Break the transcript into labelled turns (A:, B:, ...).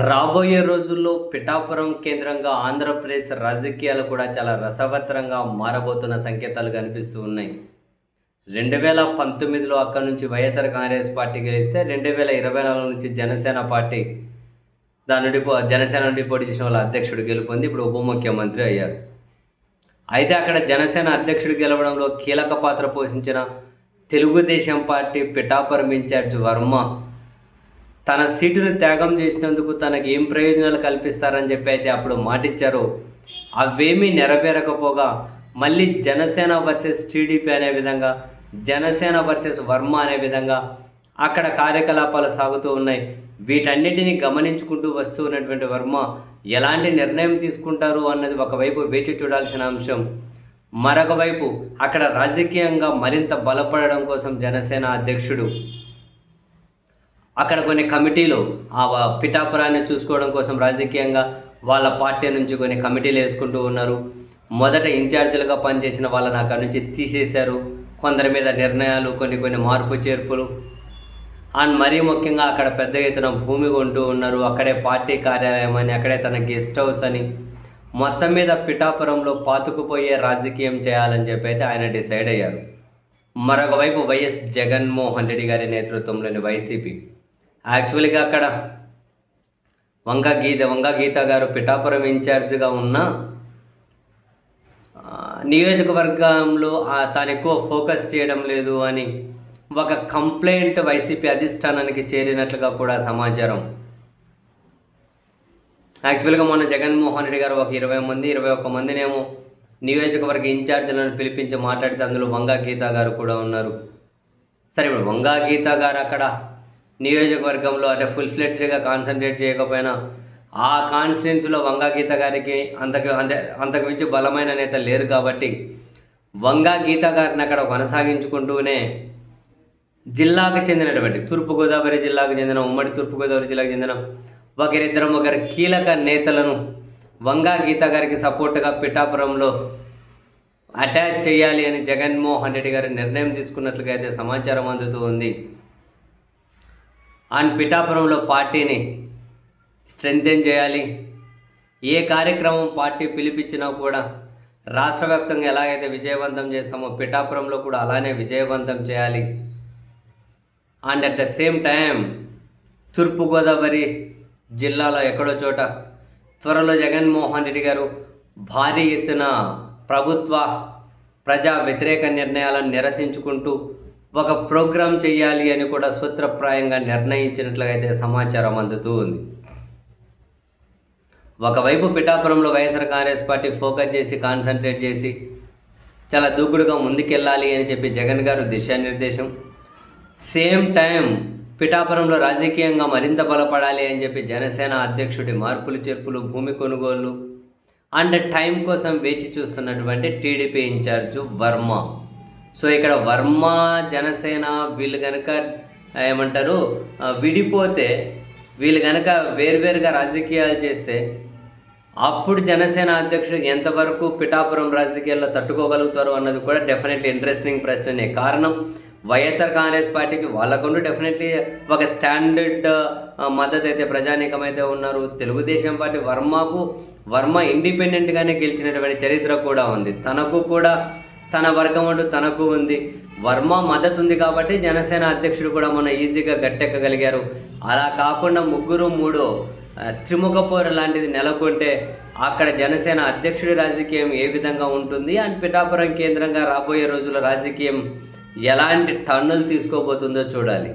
A: రాబోయే రోజుల్లో పిఠాపురం కేంద్రంగా ఆంధ్రప్రదేశ్ రాజకీయాలు కూడా చాలా రసవత్తరంగా మారబోతున్న సంకేతాలు కనిపిస్తూ ఉన్నాయి. రెండు వేల పంతొమ్మిదిలో అక్కడి నుంచి వైఎస్ఆర్ కాంగ్రెస్ పార్టీ గెలిస్తే రెండు వేల ఇరవై నాలుగు నుంచి జనసేన పార్టీ దాని నుండి జనసేన నుండి పోటీ చేసిన వాళ్ళ అధ్యక్షుడు గెలుపొంది ఇప్పుడు ఉప ముఖ్యమంత్రి అయ్యారు. అయితే అక్కడ జనసేన అధ్యక్షుడు గెలవడంలో కీలక పాత్ర పోషించిన Telugu Desam party Pithapuram in charge Varma తన సీటును త్యాగం చేసినందుకు తనకు ఏం ప్రయోజనాలు కల్పిస్తారని చెప్పి అయితే అప్పుడు మాటిచ్చారో. అవేమీ నెరవేరకపోగా మళ్ళీ జనసేన వర్సెస్ టీడీపీ అనే విధంగా జనసేన వర్సెస్ వర్మ అనే విధంగా అక్కడ కార్యకలాపాలు సాగుతూ ఉన్నాయి. వీటన్నిటిని గమనించుకుంటూ వస్తూ ఉన్నటువంటి వర్మ ఎలాంటి నిర్ణయం తీసుకుంటారు అన్నది ఒకవైపు వేచి చూడాల్సిన అంశం. మరొక వైపు అక్కడ రాజకీయంగా మరింత బలపడడం కోసం జనసేన అధ్యక్షుడు అక్కడ కొన్ని కమిటీలు ఆ పిఠాపురాన్ని చూసుకోవడం కోసం రాజకీయంగా వాళ్ళ పార్టీ నుంచి కొన్ని కమిటీలు వేసుకుంటూ ఉన్నారు. మొదట ఇన్ఛార్జీలుగా పనిచేసిన వాళ్ళని అక్కడ నుంచి తీసేశారు. కొందరి మీద నిర్ణయాలు కొన్ని కొన్ని మార్పు చేర్పులు. అండ్ మరీ ముఖ్యంగా అక్కడ పెద్ద ఎత్తున భూమి కొంటూ ఉన్నారు. అక్కడే పార్టీ కార్యాలయం అని అక్కడే తన గెస్ట్ హౌస్ అని. మొత్తం మీద పిఠాపురంలో పాతుకుపోయే రాజకీయం చేయాలని చెప్పి అయితే ఆయన డిసైడ్ అయ్యారు. మరొకవైపు వైఎస్ జగన్మోహన్ రెడ్డి గారి నేతృత్వంలోని వైసీపీ యాక్చువల్గా అక్కడ వంగ గీత వంగ గీత గారు పిఠాపురం ఇన్ఛార్జ్గా ఉన్న నియోజకవర్గంలో తాను ఎక్కువ ఫోకస్ చేయడం లేదు అని ఒక కంప్లైంట్ వైసీపీ అధిష్టానానికి చేరినట్లుగా కూడా సమాచారం. యాక్చువల్గా మొన్న జగన్మోహన్ రెడ్డి గారు ఒక ఇరవై మంది ఇరవై ఒక్క మందినేమో నియోజకవర్గ ఇన్ఛార్జీలను పిలిపించి మాట్లాడితే అందులో వంగా గీత గారు కూడా ఉన్నారు. సరే ఇప్పుడు వంగా గీత గారు అక్కడ నియోజకవర్గంలో అంటే ఫుల్ ఫ్లెడ్జ్గా కాన్సన్ట్రేట్ చేయకపోయినా ఆ కాన్స్టిట్యున్సీలో వంగాగీత గారికి అంతకు అంతే అంతకు మించి బలమైన నేత లేరు కాబట్టి వంగాగీత గారిని అక్కడ కొనసాగించుకుంటూనే జిల్లాకు చెందినటువంటి తూర్పుగోదావరి జిల్లాకు చెందిన ఉమ్మడి తూర్పుగోదావరి జిల్లాకు చెందిన ఒకరిద్దరం ఒకరి కీలక నేతలను వంగా గీత గారికి సపోర్ట్గా పిఠాపురంలో అటాచ్ చేయాలి అని జగన్మోహన్ రెడ్డి గారు నిర్ణయం తీసుకున్నట్లుగా అయితే సమాచారం అందుతూ ఉంది. అండ్ పిఠాపురంలో పార్టీని స్ట్రెంగ్తెన్ చేయాలి. ఏ కార్యక్రమం పార్టీ పిలిపించినా కూడా రాష్ట్ర వ్యాప్తంగా ఎలాగైతే విజయవంతం చేస్తామో పిఠాపురంలో కూడా అలానే విజయవంతం చేయాలి. And at the same time Turpugodavari జిల్లాలో ఎక్కడో చోట త్వరలో జగన్మోహన్ రెడ్డి గారు భారీ ఎత్తున ప్రభుత్వ ప్రజా వ్యతిరేక నిర్ణయాలను నిరసించుకుంటూ ఒక ప్రోగ్రాం చేయాలి అని కూడా సూత్రప్రాయంగా నిర్ణయించినట్లుగా అయితే సమాచారం అందుతూ ఉంది. ఒకవైపు పిఠాపురంలో వైఎస్ఆర్ కాంగ్రెస్ పార్టీ ఫోకస్ చేసి కాన్సన్ట్రేట్ చేసి చాలా దూకుడుగా ముందుకెళ్ళాలి అని చెప్పి జగన్ గారు దిశానిర్దేశం. సేమ్ టైం పిఠాపురంలో రాజకీయంగా మరింత బలపడాలి అని చెప్పి జనసేన అధ్యక్షుడి మార్పులు చేర్పులు భూమి కొనుగోలు అండ్ టైం కోసం వేచి చూస్తున్నటువంటి టీడీపీ ఇన్ఛార్జు వర్మ. సో ఇక్కడ వర్మ జనసేన వీళ్ళు కనుక ఏమంటారు విడిపోతే వీళ్ళు కనుక వేరువేరుగా రాజకీయాలు చేస్తే అప్పుడు జనసేన అధ్యక్షుడు ఎంతవరకు పిఠాపురం రాజకీయాల్లో తట్టుకోగలుగుతారు అన్నది కూడా డెఫినెట్లీ ఇంట్రెస్టింగ్ ప్రశ్ననే. కారణం వైఎస్ఆర్ కాంగ్రెస్ పార్టీకి వాళ్ళకుంటూ డెఫినెట్లీ ఒక స్టాండర్డ్ మద్దతు అయితే ప్రజానీకమైతే ఉన్నారు. తెలుగుదేశం పార్టీ వర్మకు వర్మ ఇండిపెండెంట్గానే గెలిచినటువంటి చరిత్ర కూడా ఉంది. తనకు కూడా తన వర్గం తనకు ఉంది. వర్మ మద్దతు ఉంది కాబట్టి జనసేన అధ్యక్షుడు కూడా మన ఈజీగా గట్టెక్కగలిగారు. అలా కాకుండా ముగ్గురు మూడు త్రిముఖ పోరు లాంటిది నెలకొంటే అక్కడ జనసేన అధ్యక్షుడి రాజకీయం ఏ విధంగా ఉంటుంది అండ్ పిఠాపురం కేంద్రంగా రాబోయే రోజుల రాజకీయం ఎలాంటి టన్నులు తీసుకోబోతుందో చూడాలి.